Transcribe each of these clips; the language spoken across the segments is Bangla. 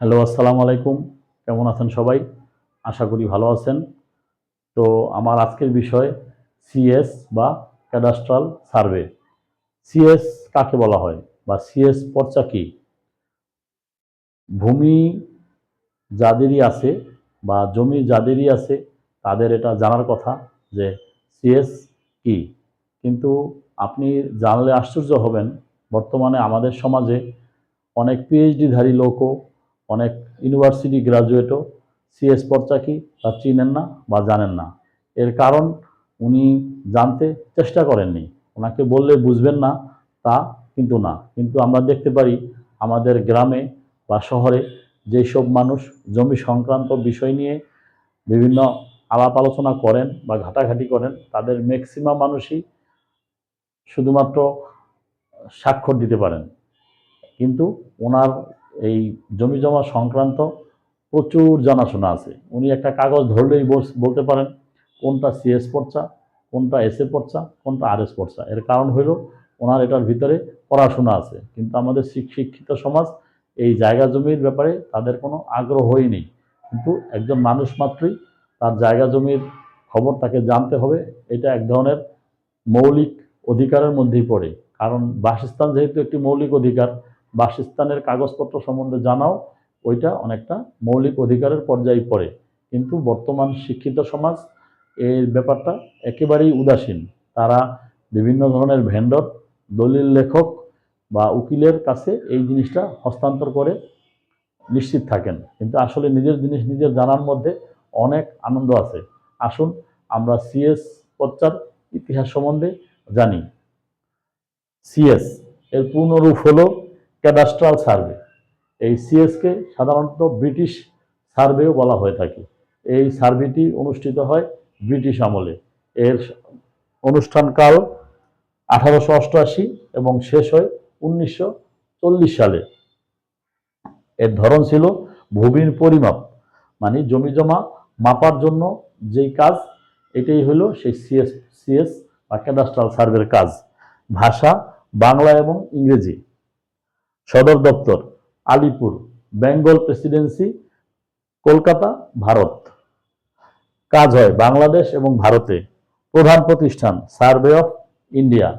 হ্যালো, আসসালামু আলাইকুম। কেমন আছেন সবাই? আশা করি ভালো আছেন। তো আমার আজকের বিষয় সিএস বা ক্যাডাস্ট্রাল সার্ভে। সিএস কাকে বলা হয় বা সিএস পর্চা কি? ভূমি যাদেরই আছে বা জমি যাদেরই আছে, তাদের এটা জানার কথা যে সিএস কি। কিন্তু আপনি জানলে আশ্চর্য হবেন, বর্তমানে আমাদের সমাজে অনেক পিএইচডিধারী লোকও অনেক ইউনিভার্সিটি গ্রাজুয়েটও সিএস পর্চা কি তা চিনেন না বা জানেন না। এর কারণ উনি জানতে চেষ্টা করেননি। ওনাকে বললে বুঝবেন না, তা কিন্তু না। কিন্তু আমরা দেখতে পারি আমাদের গ্রামে বা শহরে যেই সব মানুষ জমি সংক্রান্ত বিষয় নিয়ে বিভিন্ন আলাপ আলোচনা করেন বা ঘাটাঘাটি করেন, তাদের ম্যাক্সিমাম মানুষই শুধুমাত্র স্বাক্ষর দিতে পারেন। কিন্তু ওনার এই জমি জমা সংক্রান্ত প্রচুর জানাশোনা আছে। উনি একটা কাগজ ধরলেই বলতে পারেন, কোনটা সিএস পর্চা, কোনটা এসএ পর্চা, কোনটা আর এস পর্চা। এর কারণ হইল, ওনার এটার ভিতরে পড়াশোনা আছে। কিন্তু আমাদের শিক্ষিত সমাজ এই জায়গা জমির ব্যাপারে তাদের কোনো আগ্রহই নেই। কিন্তু একজন মানুষ মাত্রই তার জায়গা জমির খবর তাকে জানতে হবে, এটা এক ধরনের মৌলিক অধিকারের মধ্যেই পড়ে। কারণ বাসস্থান যেহেতু একটি মৌলিক অধিকার বাসস্থানের কাগজপত্র সম্বন্ধে জানাও, ওইটা অনেকটা মৌলিক অধিকারের পর্যায়ে পড়ে। কিন্তু বর্তমান শিক্ষিত সমাজ এর ব্যাপারটা একেবারেই উদাসীন। তারা বিভিন্ন ধরনের ভেন্ডর, দলিল লেখক বা উকিলের কাছে এই জিনিসটা হস্তান্তর করে নিশ্চিত থাকেন। কিন্তু আসলে নিজের জিনিস নিজের জানার মধ্যে অনেক আনন্দ আছে। আসুন, আমরা সিএস পর্চার ইতিহাস সম্বন্ধে জানি। সিএস এর পূর্ণরূপ হলো ক্যাডাস্ট্রাল সার্ভে এই সিএসকে সাধারণত ব্রিটিশ সার্ভেও বলা হয়ে থাকে। এই সার্ভেটি অনুষ্ঠিত হয় ব্রিটিশ আমলে। এর অনুষ্ঠানকাল আঠারোশো অষ্টআশি এবং শেষ হয় উনিশশো চল্লিশ সালে। এর ধরন ছিল ভূমির পরিমাপ মানে জমি জমা মাপার জন্য যেই কাজ, এটাই হলো সেই সিএস সিএস বা ক্যাডাস্ট্রাল সার্ভের কাজ। ভাষা, বাংলা এবং ইংরেজি। সদর দপ্তর আলিপুর, বেঙ্গল প্রেসিডেন্সি, কলকাতা, ভারত। কাজ হয় বাংলাদেশ এবং ভারতে। প্রধান প্রতিষ্ঠান সার্ভে অফ ইন্ডিয়া।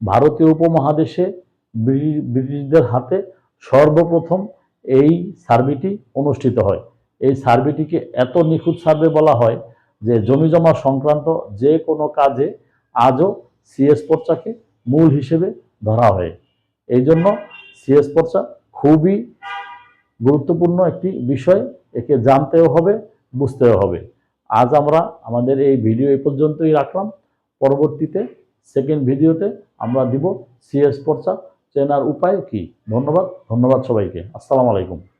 ভারতীয় উপমহাদেশে ব্রিটিশদের হাতে সর্বপ্রথম এই সার্ভেটি অনুষ্ঠিত হয়। এই সার্ভেটিকে এত নিখুঁত সার্ভে বলা হয় যে জমি জমা সংক্রান্ত যে কোনো কাজে আজও সিএস পর্চাকে মূল হিসেবে ধরা হয়। এই জন্য সিএস পর্চা খুবই গুরুত্বপূর্ণ একটি বিষয়। একে জানতেও হবে, বুঝতেও হবে। আজ আমরা আমাদের এই ভিডিও এ পর্যন্তই রাখলাম। পরবর্তীতে সেকেন্ড ভিডিওতে আমরা দিব সিএস পর্চা। চেনার উপায় কি? ধন্যবাদ। ধন্যবাদ সবাইকে। আসসালামু আলাইকুম।